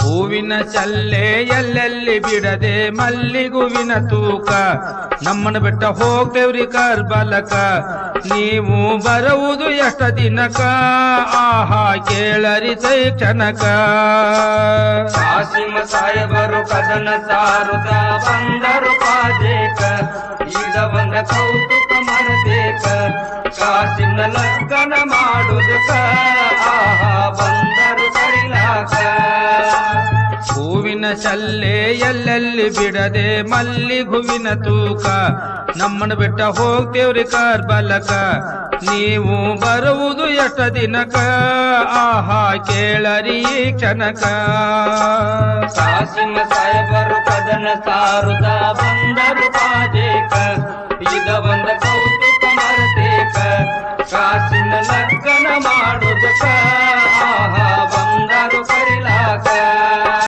ಹೂವಿನ ಚಲ್ಲೆ ಎಲ್ಲೆಲ್ಲಿ ಬಿಡದೆ ಮಲ್ಲಿಗುವಿನ ತೂಕ. ನಮ್ಮನ ಬೆಟ್ಟ ಹೋಗ್ತೇವ್ರಿ ಕರ್ಬಲಕ. ನೀವು ಬರುವುದು ಎಷ್ಟ ದಿನಕ? ಆಹಾ, ಕೇಳರಿ ಕ್ಷಣಕ ಕಾಸಿಮ ಸಾಹೇಬರು ಕದನ ಸಾರುದ ಬಂದರು ಪಾದೇಕ. ಈಗ ಬಂದ ಕೌತುಕ ಮರದೇಕ ಕಾಸಿನ ಲಗ್ನ ಮಾಡುದಕ. ಆಹಾ. ಹೂವಿನ ಚಲ್ಲೆ ಎಲ್ಲೆಲ್ಲಿ ಬಿಡದೆ ಮಲ್ಲಿಗುವಿನ ತೂಕ. ನಮ್ಮನ್ನು ಬಿಟ್ಟ ಹೋಗ್ತೇವ್ರಿ ಕಾರ್ಬಲಕ ನೀವು ಬರುವುದು ಎಷ್ಟ ದಿನಕ? ಆಹಾ, ಕೇಳರಿ ಕ್ಷಣಕ. ಕಾಸಿನ ಸಾಹೇಬರು ಕದನ ಸಾರುದ ಬಂದರು ಪಾದೇಕ. ಈಗ ಬಂದ ಕೌತುಕ ಮರದೇಕ ಕಾಸಿ